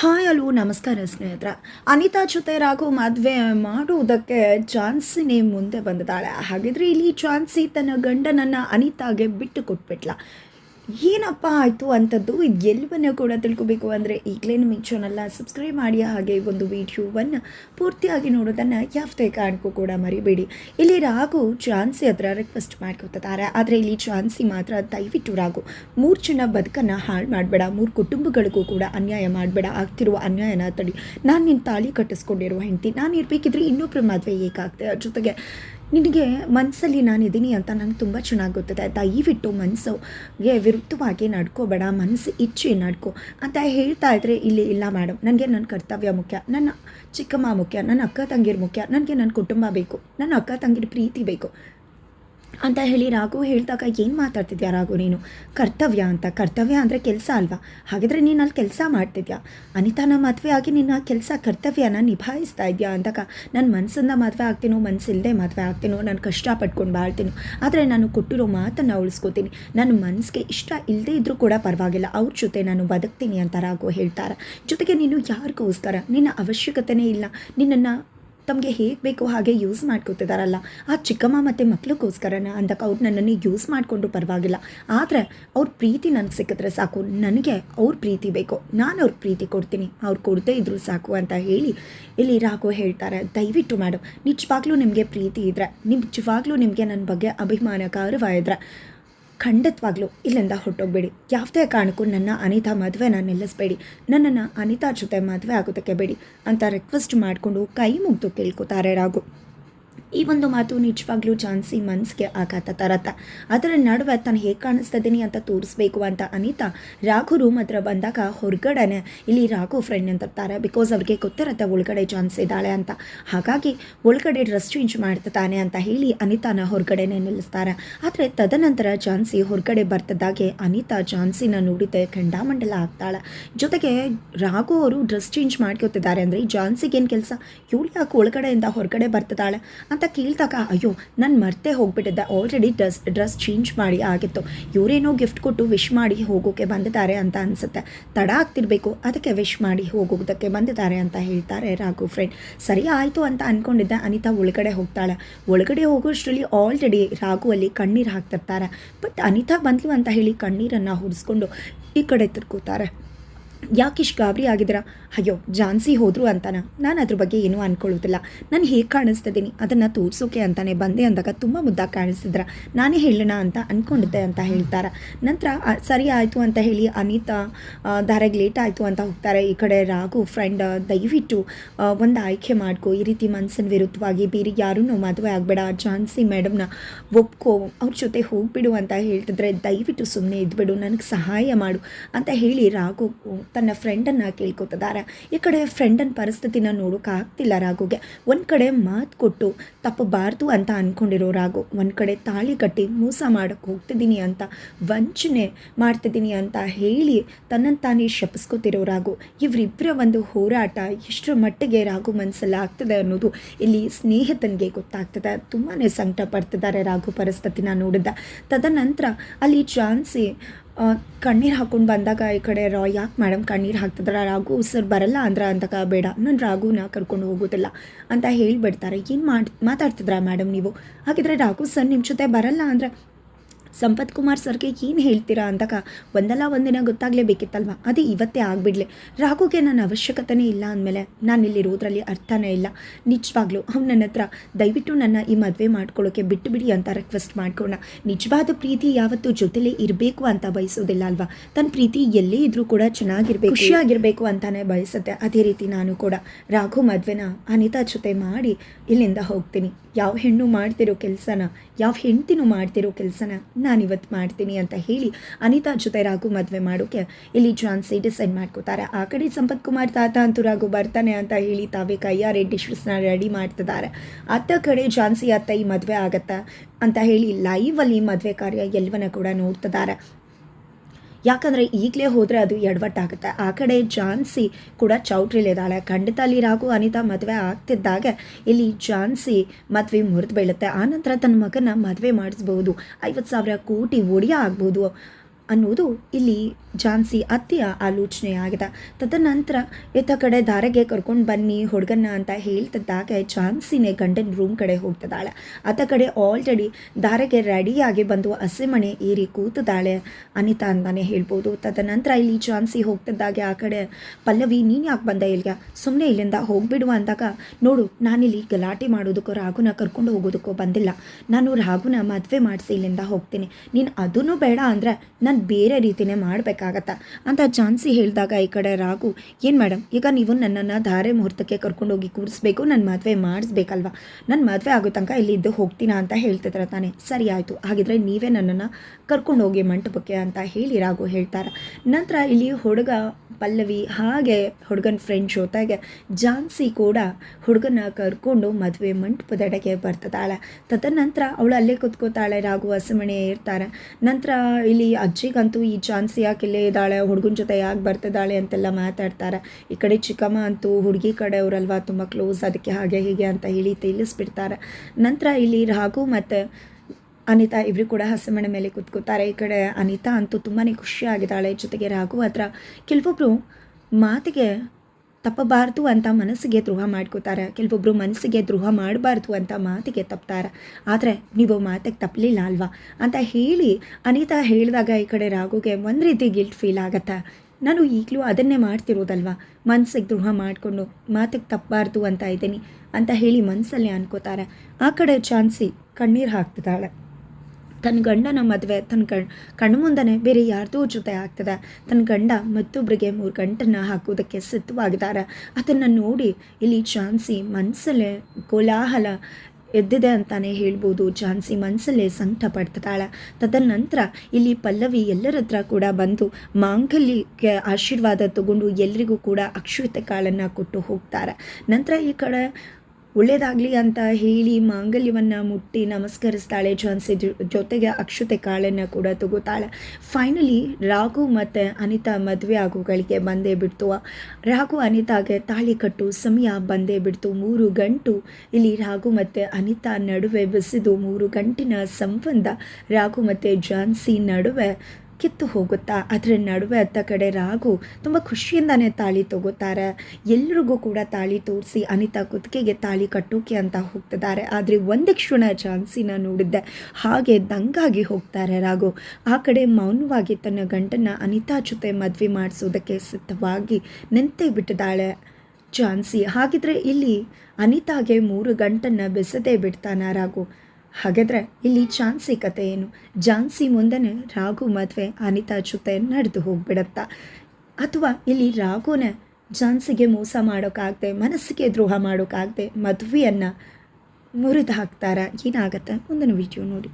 Hi ಅಲು ನಮಸ್ಕಾರ ಸ್ನೇಹಿತರ. ಅನಿತಾ ಜೊತೆ ರಾಘು ಮದುವೆ ಮಾಡುವುದಕ್ಕೆ ಚಾನ್ಸಿನೇ ಮುಂದೆ ಬಂದಿದ್ದಾಳೆ. ಹಾಗಿದ್ರೆ ಇಲ್ಲಿ ಚಾನ್ಸಿ ತನ್ನ ಗಂಡನನ್ನು ಅನಿತಾಗೆ ಬಿಟ್ಟು ಕೊಟ್ಬಿಟ್ಲ. ಏನಪ್ಪ ಆಯಿತು ಅಂಥದ್ದು ಎಲ್ಲವನ್ನೂ ಕೂಡ ತಿಳ್ಕೊಬೇಕು ಅಂದರೆ ಈಗಲೇ ನಿಮ್ಮ ಚಾನಲ್ನ ಸಬ್ಸ್ಕ್ರೈಬ್ ಮಾಡಿ, ಹಾಗೆ ಒಂದು ವಿಡಿಯೋವನ್ನು ಪೂರ್ತಿಯಾಗಿ ನೋಡೋದನ್ನು ಯಾವುದೇ ಕಾರಣಕ್ಕೂ ಕೂಡ ಮರಿಬೇಡಿ. ಇಲ್ಲಿ ರಾಘು ಚಾನ್ಸಿ ಹತ್ರ ರಿಕ್ವೆಸ್ಟ್ ಮಾಡ್ಕೊತಿದ್ದಾರೆ. ಆದರೆ ಇಲ್ಲಿ ಚಾನ್ಸಿ ಮಾತ್ರ ದಯವಿಟ್ಟು ರಾಘು, ಮೂರು ಜನ ಬದುಕನ್ನು ಹಾಳು ಮಾಡಬೇಡ. ಮೂರು ಕುಟುಂಬಗಳಿಗೂ ಕೂಡ ಅನ್ಯಾಯ ಮಾಡಬೇಡ. ಆಗ್ತಿರುವ ಅನ್ಯಾಯನ ತಡಿ. ನಾನು ನಿನ್ನ ತಾಳಿ ಕಟ್ಟಿಸ್ಕೊಂಡಿರುವ ಹೆಂಡತಿ. ನಾನು ಇರಬೇಕಿದ್ರೆ ಇನ್ನೊಬ್ಬರ ಮದುವೆ ಏಕಾಗ್ತದೆ ಜೊತೆಗೆ ನಿನಗೆ ಮನಸ್ಸಲ್ಲಿ ನಾನಿದ್ದೀನಿ ಅಂತ ನನಗೆ ತುಂಬ ಚೆನ್ನಾಗಿ ಗೊತ್ತಿದೆ. ದಯವಿಟ್ಟು ಮನಸ್ಸುಗೆ ವಿರುದ್ಧವಾಗಿ ನಡ್ಕೋಬೇಡ ಮನಸ್ಸು ಇಚ್ಛೆ ನಡ್ಕೋ ಅಂತ ಹೇಳ್ತಾ ಇದ್ರೆ ಇಲ್ಲಿ ಇಲ್ಲ ಮೇಡಮ್ ನನಗೆ ನನ್ನ ಕರ್ತವ್ಯ ಮುಖ್ಯ, ನನ್ನ ಚಿಕ್ಕಮ್ಮ ಮುಖ್ಯ, ನನ್ನ ಅಕ್ಕ ತಂಗಿರು ಮುಖ್ಯ, ನನಗೆ ನನ್ನ ಕುಟುಂಬ ಬೇಕು, ನನ್ನ ಅಕ್ಕ ತಂಗಿರ ಪ್ರೀತಿ ಬೇಕು. ಅಂತ ಹೇಳಿ ರಾಘು ಹೇಳಿದಾಗ ಏನು ಮಾತಾಡ್ತಿದ್ಯಾ ರಾಘು ನೀನು? ಕರ್ತವ್ಯ ಅಂತ. ಕರ್ತವ್ಯ ಅಂದರೆ ಕೆಲಸ ಅಲ್ವಾ? ಹಾಗಿದ್ರೆ ನೀನು ಅಲ್ಲಿ ಕೆಲಸ ಮಾಡ್ತಿದ್ಯಾ? ಅನಿತಾನ ಮದುವೆ ಆಗಿ ನಿನ್ನ ಕೆಲಸ ಕರ್ತವ್ಯನ ನಿಭಾಯಿಸ್ತಾ ಇದೆಯಾ ಅಂದಾಗ ನನ್ನ ಮನಸ್ಸಿಂದ ಮದುವೆ ಆಗ್ತೀನೋ ಮನಸ್ಸಿಲ್ಲದೆ ಮದುವೆ ಆಗ್ತೀನೋ, ನಾನು ಕಷ್ಟಪಟ್ಕೊಂಡು ಬಾಳ್ತೀನೋ. ಆದರೆ ನಾನು ಕೊಟ್ಟಿರೋ ಮಾತನ್ನು ಉಳಿಸ್ಕೋತೀನಿ. ನನ್ನ ಮನಸ್ಸಿಗೆ ಇಷ್ಟ ಇಲ್ಲದೇ ಇದ್ದರೂ ಕೂಡ ಪರವಾಗಿಲ್ಲ. ಅವ್ರ ಜೊತೆ ನಾನು ಬದುಕ್ತೀನಿ ಅಂತ ರಾಘು ಹೇಳ್ತಾರೆ. ಜೊತೆಗೆ ನೀನು ಯಾರಿಗೋಸ್ಕರ? ನಿನ್ನ ಅವಶ್ಯಕತೆನೇ ಇಲ್ಲ. ನಿನ್ನನ್ನು ತಮಗೆ ಹೇಗೆ ಬೇಕೋ ಹಾಗೆ ಯೂಸ್ ಮಾಡ್ಕೊತಿದಾರಲ್ಲ. ಆ ಚಿಕ್ಕಮ್ಮ ಮತ್ತು ಮಕ್ಳಿಗೋಸ್ಕರನ ಅಂದಕ್ಕೆ ಅವ್ರು ನನ್ನನ್ನು ಯೂಸ್ ಮಾಡಿಕೊಂಡು ಪರವಾಗಿಲ್ಲ. ಆದರೆ ಅವ್ರ ಪ್ರೀತಿ ನನಗೆ ಸಿಕ್ಕಿದ್ರೆ ಸಾಕು. ನನಗೆ ಅವ್ರ ಪ್ರೀತಿ ಬೇಕು. ನಾನು ಅವ್ರ ಪ್ರೀತಿ ಕೊಡ್ತೀನಿ. ಅವ್ರು ಕೊಡದೇ ಇದ್ರು ಸಾಕು ಅಂತ ಹೇಳಿ ಇಲ್ಲಿ ರಾಘು ಹೇಳ್ತಾರೆ. ದಯವಿಟ್ಟು ಮೇಡಮ್ ನಿಜವಾಗ್ಲೂ ನಿಮಗೆ ಪ್ರೀತಿ ಇದ್ದರೆ ನಿಜವಾಗ್ಲೂ ನಿಮಗೆ ನನ್ನ ಬಗ್ಗೆ ಅಭಿಮಾನ ಗೌರವ ಇದ್ದರೆ ಖಂಡಿತವಾಗ್ಲೂ ಇಲ್ಲಿಂದ ಹೊಟ್ಟೋಗ್ಬೇಡಿ ಯಾವುದೇ ಕಾರಣಕ್ಕೂ ನನ್ನ ಅನಿತಾ ಮದುವೆನ ನಿಲ್ಲಿಸ್ಬೇಡಿ. ನನ್ನನ್ನು ಅನಿತಾ ಜೊತೆ ಮದುವೆ ಆಗೋದಕ್ಕೆ ಬೇಡಿ ಅಂತ ರಿಕ್ವೆಸ್ಟ್ ಮಾಡಿಕೊಂಡು ಕೈ ಮುಗ್ದು ಕೇಳ್ಕೊತಾರೆ ರಾಘು. ಈ ಒಂದು ಮಾತು ನಿಜವಾಗ್ಲೂ ಚಾನ್ಸಿ ಮನ್ಸ್ಗೆ ಆಘಾತ ತರತ್ತ ಅದರ ನಡುವೆ ತಾನು ಹೇಗೆ ಕಾಣಿಸ್ತಿದ್ದೀನಿ ಅಂತ ತೋರಿಸ್ಬೇಕು ಅಂತ ಅನಿತಾ ರಾಘು ರೂಮ್ ಹತ್ರ ಬಂದಾಗ ಹೊರಗಡೆನೆ ಇಲ್ಲಿ ರಾಘು ಫ್ರೆಂಡ್ ಅಂತಿರ್ತಾರೆ ಬಿಕಾಸ್ ಅವ್ರಿಗೆ ಗೊತ್ತಿರತ್ತೆ ಒಳಗಡೆ ಚಾನ್ಸ್ ಇದ್ದಾಳೆ ಅಂತ. ಹಾಗಾಗಿ ಒಳಗಡೆ ಡ್ರೆಸ್ ಚೇಂಜ್ ಮಾಡ್ತಾನೆ ಅಂತ ಹೇಳಿ ಅನಿತಾನ ಹೊರಗಡೆನೆ ನಿಲ್ಲಿಸ್ತಾರೆ. ಆದರೆ ತದನಂತರ ಚಾನ್ಸಿ ಹೊರಗಡೆ ಬರ್ತದಾಗೆ ಅನಿತಾ ಚಾನ್ಸಿನ ನೋಡಿದ್ದೆ ಖಂಡಾಮಂಡಲ ಆಗ್ತಾಳೆ. ಜೊತೆಗೆ ರಾಘು ಅವರು ಡ್ರೆಸ್ ಚೇಂಜ್ ಮಾಡ್ಕೊತಿದ್ದಾರೆ ಅಂದರೆ ಜಾನ್ಸಿಗೇನು ಕೆಲಸ? ಇವಳು ಯಾಕೆ ಒಳಗಡೆಯಿಂದ ಹೊರಗಡೆ ಬರ್ತಿದ್ದಾಳೆ? ಅಂತ ಕೇಳಿದಾಗ, ಅಯ್ಯೋ, ನಾನು ಮರ್ತೇ ಹೋಗ್ಬಿಟ್ಟಿದ್ದೆ. ಆಲ್ರೆಡಿ ಡ್ರೆಸ್ ಡ್ರೆಸ್ ಚೇಂಜ್ ಮಾಡಿ ಆಗಿತ್ತು. ಇವರೇನೋ ಗಿಫ್ಟ್ ಕೊಟ್ಟು ವಿಶ್ ಮಾಡಿ ಹೋಗೋಕ್ಕೆ ಬಂದಿದ್ದಾರೆ ಅಂತ ಅನಿಸುತ್ತೆ. ತಡ ಆಗ್ತಿರ್ಬೇಕು. ಅದಕ್ಕೆ ವಿಶ್ ಮಾಡಿ ಹೋಗೋದಕ್ಕೆ ಬಂದಿದ್ದಾರೆ ಅಂತ ಹೇಳ್ತಾರೆ ರಾಘು ಫ್ರೆಂಡ್ ಸರಿ ಆಯಿತು ಅಂತ ಅಂದ್ಕೊಂಡಿದ್ದೆ ಅನಿತಾ ಒಳಗಡೆ ಹೋಗ್ತಾಳೆ. ಒಳಗಡೆ ಹೋಗೋಷ್ಟರಲ್ಲಿ ಆಲ್ರೆಡಿ ರಾಘು ಅಲ್ಲಿ ಕಣ್ಣೀರು ಹಾಕ್ತಿರ್ತಾರೆ. ಬಟ್ ಅನಿತಾ ಬಂದ್ಲು ಅಂತ ಹೇಳಿ ಕಣ್ಣೀರನ್ನು ಹುಡಿಸ್ಕೊಂಡು ಈ ಕಡೆ ತಿರ್ಕೋತಾರೆ ಯಾಕಿಷ್ಟು ಗಾಬರಿ ಆಗಿದ್ರ ಅಯ್ಯೋ, ಜಾನ್ಸಿ ಹೋದ್ರು ಅಂತಾನ? ನಾನು ಅದ್ರ ಬಗ್ಗೆ ಏನೂ ಅಂದ್ಕೊಳ್ಳೋದಿಲ್ಲ ನಾನು ಹೇಗೆ ಕಾಣಿಸ್ತಿದ್ದೀನಿ? ಅದನ್ನು ತೋರಿಸೋಕೆ ಅಂತಾನೆ ಬಂದೆ ಅಂದಾಗ ತುಂಬ ಮುದ್ದಾಗಿ ಕಾಣಿಸ್ತಿದ್ರ ನಾನೇ ಹೇಳೋಣ ಅಂತ ಅಂದ್ಕೊಂಡಿದ್ದೆ ಅಂತ ಹೇಳ್ತಾರೆ? ನಂತರ ಸರಿ ಆಯಿತು ಅಂತ ಹೇಳಿ ಅನಿತಾ ದಾರೆಗೆ ಲೇಟ್ ಆಯಿತು ಅಂತ ಹೋಗ್ತಾರೆ. ಈ ಕಡೆ ರಾಘು ಫ್ರೆಂಡ್ ದಯವಿಟ್ಟು ಒಂದು ಆಯ್ಕೆ ಮಾಡ್ಕೋ. ಈ ರೀತಿ ಮನಸ್ಸಿನ ವಿರುದ್ಧವಾಗಿ ಬೇರೆ ಯಾರೂ ಮದುವೆ ಆಗಬೇಡ. ಜಾನ್ಸಿ ಮೇಡಮ್ನ ಒಪ್ಕೋ. ಅವ್ರ ಜೊತೆ ಹೋಗ್ಬಿಡು ಅಂತ ಹೇಳ್ತಿದ್ರೆ ದಯವಿಟ್ಟು ಸುಮ್ಮನೆ ಇದ್ಬಿಡು. ನನಗೆ ಸಹಾಯ ಮಾಡು ಅಂತ ಹೇಳಿ ರಾಘು ತನ್ನ ಫ್ರೆಂಡನ್ನು ಕೇಳ್ಕೊತಿದ್ದಾರೆ ಈ ಕಡೆ ಫ್ರೆಂಡನ ಪರಿಸ್ಥಿತಿನ ನೋಡೋಕ್ಕಾಗ್ತಿಲ್ಲ ರಾಘುಗೆ ಒಂದು ಕಡೆ ಮಾತು ಕೊಟ್ಟು ತಪ್ಪಬಾರ್ದು ಅಂತ ಅಂದ್ಕೊಂಡಿರೋ ರಾಘು ಒಂದು ಕಡೆ ತಾಳಿ ಕಟ್ಟಿ ಮೋಸ ಮಾಡೋಕ್ಕೆ ಹೋಗ್ತಿದ್ದೀನಿ ಅಂತ, ವಂಚನೆ ಮಾಡ್ತಿದ್ದೀನಿ ಅಂತ ಹೇಳಿ ತನ್ನನ್ನು ತಾನೇ ಶಪಿಸ್ಕೋತಿರೋ ರಾಘು ಇವರಿಬ್ಬರ ಒಂದು ಹೋರಾಟ ಎಷ್ಟರ ಮಟ್ಟಿಗೆ ರಾಘು ಮನಸ್ಸಲ್ಲಿ ಆಗ್ತದೆ ಅನ್ನೋದು ಇಲ್ಲಿ ಸ್ನೇಹಿತನಿಗೆ ಗೊತ್ತಾಗ್ತದೆ. ತುಂಬಾ ಸಂಕಟ ಪಡ್ತಿದ್ದಾರೆ ರಾಘು ಪರಿಸ್ಥಿತಿನ ನೋಡಿದ್ದ. ತದನಂತರ ಅಲ್ಲಿ ಚಾನ್ಸಿ ಕಣ್ಣೀರು ಹಾಕೊಂಡು ಬಂದಾಗ ಈ ಕಡೆ ರಾ ಯಾಕೆ ಮೇಡಮ್ ಕಣ್ಣೀರು ಹಾಕ್ತಿದ್ರ? ರಾಘು ಸರ್ ಬರಲ್ಲ ಅಂದ್ರೆ ಅಂದಾಗ ಬೇಡ. ನಾನು ರಾಘುನ ಕರ್ಕೊಂಡು ಹೋಗೋದಿಲ್ಲ ಅಂತ ಹೇಳಿಬಿಡ್ತಾರೆ. ಏನು ಮಾಡಿ, ಮಾತಾಡ್ತಿದ್ರ ಮೇಡಮ್ ನೀವು? ಹಾಗಿದ್ರೆ ರಾಘು ಸರ್ ನಿಮ್ಮ ಜೊತೆ ಬರಲ್ಲ ಅಂದರೆ ಸಂಪತ್ ಕುಮಾರ್ ಸರ್ಗೆ ಏನು ಹೇಳ್ತೀರಾ ಅಂದಾಗ, ಒಂದಲ್ಲ ಒಂದಿನ ಗೊತ್ತಾಗಲೇಬೇಕಿತ್ತಲ್ವ? ಅದು ಇವತ್ತೇ ಆಗಿಬಿಡ್ಲಿ. ರಾಘುಗೆ ನನ್ನ ಅವಶ್ಯಕತೆನೇ ಇಲ್ಲ ಅಂದಮೇಲೆ ನಾನು ಇಲ್ಲಿರೋದ್ರಲ್ಲಿ ಅರ್ಥನೇ ಇಲ್ಲ. ನಿಜವಾಗ್ಲೂ ಅವ್ನು ನನ್ನ ಹತ್ರ, ದಯವಿಟ್ಟು ನನ್ನ ಈ ಮದುವೆ ಮಾಡ್ಕೊಳ್ಳೋಕೆ ಬಿಟ್ಟು ಬಿಡಿ ಅಂತ ರಿಕ್ವೆಸ್ಟ್ ಮಾಡ್ಕೋಣ. ನಿಜವಾದ ಪ್ರೀತಿ ಯಾವತ್ತೂ ಜೊತೆಲೇ ಇರಬೇಕು ಅಂತ ಬಯಸೋದಿಲ್ಲ ಅಲ್ವಾ? ತನ್ನ ಪ್ರೀತಿ ಎಲ್ಲೇ ಇದ್ರೂ ಕೂಡ ಚೆನ್ನಾಗಿರ್ಬೇಕು. ಖುಷಿಯಾಗಿರಬೇಕು ಅಂತಾನೆ ಬಯಸುತ್ತೆ. ಅದೇ ರೀತಿ ನಾನು ಕೂಡ. ರಾಘು ಮದುವೆನ ಅನಿತಾ ಜೊತೆ ಮಾಡಿ ಇಲ್ಲಿಂದ ಹೋಗ್ತೀನಿ. ಯಾವ ಹೆಣ್ಣು ಮಾಡ್ತಿರೋ ಕೆಲಸನ, ಯಾವ ಹೆಂಡ್ತಿನೂ ಮಾಡ್ತಿರೋ ಕೆಲಸನ ನಾನಿವತ್ತು ಮಾಡ್ತೀನಿ ಅಂತ ಹೇಳಿ ಅನಿತಾ ಜೊತೆ ರಾಘು ಮದುವೆ ಮಾಡೋಕ್ಕೆ ಇಲ್ಲಿ ಚಾನ್ಸಿ ಡಿಸೈಡ್ ಮಾಡ್ಕೋತಾರೆ. ಆ ಕಡೆ ಸಂಪತ್ ಕುಮಾರ್ ತಾತ ಅಂತೂ ರಾಘು ಬರ್ತಾನೆ ಅಂತ ಹೇಳಿ ತಾವೇ ಕೈಯಾರೆ ಡಿಶಸ್ನ ರೆಡಿ ಮಾಡ್ತಿದ್ದಾರೆ. ಅತ್ತ ಕಡೆ ಜಾನ್ಸಿ ಅತ್ತ ಈ ಮದುವೆ ಆಗತ್ತಾ ಅಂತ ಹೇಳಿ ಲೈವಲ್ಲಿ ಮದುವೆ ಕಾರ್ಯ ಎಲ್ಲವನ್ನ ಕೂಡ ನೋಡ್ತಿದ್ದಾರೆ. ಯಾಕಂದರೆ ಈಗಲೇ ಹೋದರೆ ಅದು ಎಡವಟ್ಟಾಗುತ್ತೆ. ಆ ಕಡೆ ಜಾನ್ಸಿ ಕೂಡ ಚೌಟ್ರಿಲಿದ್ದಾಳೆ. ಖಂಡಿತ ಅಲ್ಲಿ ರಾಘು, ಅನಿತಾ ಮದುವೆ ಆಗ್ತಿದ್ದಾಗ ಇಲ್ಲಿ ಜಾನ್ಸಿ ಮದುವೆ ಮುರಿದು ಬೀಳುತ್ತೆ. ಆನಂತರ ತನ್ನ ಮಗನ ಮದುವೆ ಮಾಡಿಸ್ಬೋದು. ಐವತ್ತು ಸಾವಿರ ಕೋಟಿ ಒಡಿಯ ಆಗ್ಬೋದು. ಅನ್ನೋದು ಇಲ್ಲಿ ಝಾನ್ಸಿ ಅತ್ತೆಯ ಆಲೋಚನೆ ಆಗಿದೆ ತದನಂತರ ಇತ್ತ ಕಡೆ ದಾರೆಗೆ ಕರ್ಕೊಂಡು ಬನ್ನಿ, ಹುಡುಗನ್ನ ಅಂತ ಹೇಳ್ತಿದ್ದಾಗ ಝಾನ್ಸಿನೇ ಗಂಡನ ರೂಮ್ ಕಡೆ ಹೋಗ್ತಿದ್ದಾಳೆ. ಆತ ಕಡೆ ಆಲ್ರೆಡಿ ದಾರೆಗೆ ರೆಡಿಯಾಗಿ ಬಂದು ಹಸಿಮಣೆ ಏರಿ ಕೂತಿದ್ದಾಳೆ ಅನಿತಾ ಅಂತಾನೆ ಹೇಳ್ಬೋದು. ತದನಂತರ ಇಲ್ಲಿ ಝಾನ್ಸಿ ಹೋಗ್ತಿದ್ದಾಗೆ, ಆ ಕಡೆ, ಪಲ್ಲವಿ, ನೀನು ಯಾಕೆ ಬಂದ ಇಲ್ಲಿಗೆ? ಸುಮ್ಮನೆ ಇಲ್ಲಿಂದ ಹೋಗ್ಬಿಡುವ ಅಂದಾಗ, ನೋಡು, ನಾನಿಲ್ಲಿ ಗಲಾಟೆ ಮಾಡೋದಕ್ಕೋ, ರಾಘುನ ಕರ್ಕೊಂಡು ಹೋಗೋದಕ್ಕೋ ಬಂದಿಲ್ಲ. ನಾನು ರಾಘುನ ಮದುವೆ ಮಾಡಿಸಿ ಇಲ್ಲಿಂದ ಹೋಗ್ತೀನಿ. ನೀನು ಅದನ್ನು ಬೇಡ ಅಂದರೆ ನಾನು ಬೇರೆ ರೀತಿನೇ ಮಾಡಬೇಕಾಗತ್ತ? ಅಂತ ಝಾನ್ಸಿ ಹೇಳಿದಾಗ ಈ ಕಡೆ ರಾಘು, ಏನು ಮೇಡಮ್ ಈಗ ನೀವು ನನ್ನನ್ನು ಧಾರೆ ಮುಹೂರ್ತಕ್ಕೆ ಕರ್ಕೊಂಡೋಗಿ ಕೂರಿಸ್ಬೇಕು ನನ್ನ ಮದುವೆ ಮಾಡಿಸ್ಬೇಕಲ್ವಾ? ನನ್ನ ಮದುವೆ ಆಗೋ ತನಕ ಇಲ್ಲಿ ಇದ್ದು ಹೋಗ್ತೀನ ಅಂತ ಹೇಳ್ತಿದ್ರ ತಾನೆ. ಸರಿ ಆಯಿತು, ಹಾಗಿದ್ರೆ ನೀವೇ ನನ್ನನ್ನು ಕರ್ಕೊಂಡೋಗಿ ಮಂಟಪಕ್ಕೆ ಅಂತ ಹೇಳಿ ರಾಘು ಹೇಳ್ತಾರೆ. ನಂತರ ಇಲ್ಲಿ ಹುಡುಗ ಪಲ್ಲವಿ, ಹಾಗೆ ಹುಡುಗನ ಫ್ರೆಂಡ್ ಜೊತೆಗೆ ಝಾನ್ಸಿ ಕೂಡ ಹುಡುಗನ ಕರ್ಕೊಂಡು ಮದುವೆ ಮಂಟಪದೆಡೆಗೆ ಬರ್ತದಾಳೆ ತದನಂತರ ಅವಳು ಅಲ್ಲೇ ಕುತ್ಕೋತಾಳೆ, ರಾಘು ಹಸುಮಣೆ ಇರ್ತಾರೆ. ನಂತರ ಇಲ್ಲಿ ಅಜ್ಜಿಗಂತೂ ಈ ಝಾನ್ಸಿ ಯಾಕೆ ಇಲ್ಲೇ ಇದ್ದಾಳೆ, ಹುಡುಗನ ಜೊತೆ ಯಾಕೆ ಬರ್ತಿದ್ದಾಳೆ ಅಂತೆಲ್ಲ ಮಾತಾಡ್ತಾರೆ. ಈ ಕಡೆ ಚಿಕ್ಕಮ್ಮ ಅಂತೂ ಹುಡುಗಿ ಕಡೆಯವರಲ್ವಾ, ತುಂಬ ಕ್ಲೋಸ್ ಅದಕ್ಕೆ ಹಾಗೆ ಹೀಗೆ ಅಂತ ಹೇಳಿ ತಿಳಿಸ್ಬಿಡ್ತಾರೆ. ನಂತರ ಇಲ್ಲಿ ರಾಘು ಮತ್ತು ಅನಿತಾ ಇಬ್ಬರು ಕೂಡ ಹಸೆಮಣೆ ಮೇಲೆ ಕುತ್ಕೋತಾರೆ. ಈ ಕಡೆ ಅನಿತಾ ಅಂತೂ ತುಂಬಾ ಖುಷಿಯಾಗಿದ್ದಾಳೆ. ಜೊತೆಗೆ ರಾಘು ಹತ್ರ ಕೆಲವೊಬ್ಬರು ಮಾತಿಗೆ ತಪ್ಪಬಾರ್ದು ಅಂತ ಮನಸ್ಸಿಗೆ ದ್ರೋಹ ಮಾಡ್ಕೋತಾರೆ. ಕೆಲವೊಬ್ಬರು ಮನಸ್ಸಿಗೆ ದ್ರೋಹ ಮಾಡಬಾರ್ದು ಅಂತ ಮಾತಿಗೆ ತಪ್ತಾರೆ. ಆದರೆ ನೀವು ಮಾತಿಗೆ ತಪ್ಪಲಿಲ್ಲ ಅಲ್ವಾ? ಅಂತ ಹೇಳಿ ಅನಿತಾ ಹೇಳಿದಾಗ ಈ ಕಡೆ ರಾಘುಗೆ ಒಂದು ರೀತಿ ಗಿಲ್ಟ್ ಫೀಲ್ ಆಗತ್ತೆ? ನಾನು ಈಗಲೂ ಅದನ್ನೇ ಮಾಡ್ತಿರೋದಲ್ವಾ? ಮನಸ್ಸಿಗೆ ದ್ರೋಹ ಮಾಡಿಕೊಂಡು ಮಾತಿಗೆ ತಪ್ಪಬಾರ್ದು ಅಂತ ಇದ್ದೀನಿ ಅಂತ ಹೇಳಿ ಮನಸ್ಸಲ್ಲೇ ಅನ್ಕೋತಾರೆ. ಆ ಕಡೆ ಚಾನ್ಸಿ ಕಣ್ಣೀರು ಹಾಕ್ತಿದ್ದಾಳೆ. ತನ್ನ ಗಂಡನ ಮದುವೆ, ತನ್ನ ಕಣ್ ಕಣ್ಣು ಮುಂದನೆ ಬೇರೆ ಯಾರ್ದೂ ಜೊತೆ ಆಗ್ತದೆ. ತನ್ನ ಗಂಡ ಮತ್ತೊಬ್ಬರಿಗೆ ಮೂರು ಗಂಟನ್ನು ಹಾಕೋದಕ್ಕೆ ಸಿದ್ಧವಾಗಿದ್ದಾರೆ. ಅದನ್ನು ನೋಡಿ ಇಲ್ಲಿ ಚಾನ್ಸಿ ಮನಸ್ಸಲ್ಲೇ ಕೋಲಾಹಲ ಎದ್ದಿದೆ ಅಂತಾನೆ ಹೇಳ್ಬೋದು. ಝಾನ್ಸಿ ಮನಸ್ಸಲ್ಲೇ ಸಂಕಟ ಪಡ್ತಿದ್ದಾಳೆ. ತದನಂತರ ಇಲ್ಲಿ ಪಲ್ಲವಿ ಎಲ್ಲರ ಹತ್ರ ಕೂಡ ಬಂದು ಮಾಂಗಲ್ಯಕ್ಕೆ ಆಶೀರ್ವಾದ ತಗೊಂಡು ಎಲ್ರಿಗೂ ಕೂಡ ಅಕ್ಷತೆ ಕಾಳನ್ನು ಕೊಟ್ಟು ಹೋಗ್ತಾರೆ. ನಂತರ ಈ ಕಡೆ ಒಳ್ಳೇದಾಗಲಿ ಅಂತ ಹೇಳಿ ಮಾಂಗಲ್ಯವನ್ನು ಮುಟ್ಟಿ ನಮಸ್ಕರಿಸ್ತಾಳೆ ಝಾನ್ಸಿ ಜೊತೆಗೆ ಅಕ್ಷತೆ ಕಾಳನ್ನು ಕೂಡ ತಗೋತಾಳೆ. ಫೈನಲಿ ರಾಘು ಮತ್ತು ಅನಿತಾ ಮದುವೆ ಆಗುಗಳಿಗೆ ಬಂದೇ ಬಿಡ್ತು. ರಾಘು ಅನಿತಾಗೆ ತಾಳಿ ಕಟ್ಟು ಸಮಯ ಬಂದೇ ಬಿಡ್ತು. ಮೂರು ಗಂಟು ಇಲ್ಲಿ ರಾಘು ಮತ್ತು ಅನಿತಾ ನಡುವೆ ಬೆಸೆದು ಮೂರು ಗಂಟಿನ ಸಂಬಂಧ ರಾಘು ಮತ್ತು ಝಾನ್ಸಿ ನಡುವೆ ಕಿತ್ತು ಹೋಗುತ್ತಾ, ಅದರ ನಡುವೆ ಅತ್ತ ಕಡೆ ರಾಘು ತುಂಬ ಖುಷಿಯಿಂದಾನೇ ತಾಳಿ ತಗೋತಾರೆ. ಎಲ್ರಿಗೂ ಕೂಡ ತಾಳಿ ತೋರಿಸಿ ಅನಿತಾ ಕುತ್ತಿಗೆಗೆ ತಾಳಿ ಕಟ್ಟೋಕೆ ಅಂತ ಹೋಗ್ತಿದ್ದಾರೆ. ಆದರೆ ಒಂದು ಕ್ಷಣ ಝಾನ್ಸಿನ ನೋಡಿದ್ದೆ. ಹಾಗೆ ದಂಗಾಗಿ ಹೋಗ್ತಾರೆ ರಾಘು. ಆ ಕಡೆ ಮೌನವಾಗಿ ತನ್ನ ಗಂಟನ್ನು ಅನಿತಾ ಜೊತೆ ಮದುವೆ ಮಾಡಿಸೋದಕ್ಕೆ ಸಿದ್ಧವಾಗಿ ನಿಂತೇ ಬಿಟ್ಟಿದ್ದಾಳೆ ಝಾನ್ಸಿ. ಹಾಗಿದ್ರೆ ಇಲ್ಲಿ ಅನಿತಾಗೆ ಮೂರು ಗಂಟನ್ನು ಬೆಸದೇ ಬಿಡ್ತಾನ ರಾಘು. ಹಾಗಾದರೆ ಇಲ್ಲಿ ಝಾನ್ಸಿ ಕತೆ ಏನು? ಝಾನ್ಸಿ ಮುಂದೆನೇ ರಾಘು ಮದುವೆ ಅನಿತಾ ಜೊತೆ ನಡೆದು ಹೋಗ್ಬಿಡತ್ತ? ಅಥವಾ ಇಲ್ಲಿ ರಾಘುನ ಝಾನ್ಸಿಗೆ ಮೋಸ ಮಾಡೋಕ್ಕಾಗದೆ ಮನಸ್ಸಿಗೆ ದ್ರೋಹ ಮಾಡೋಕ್ಕಾಗದೆ ಮದುವೆಯನ್ನು ಮುರಿದು ಹಾಕ್ತಾರ? ಏನಾಗತ್ತೆ? ಮುಂದಿನ ವಿಡಿಯೋ ನೋಡಿ.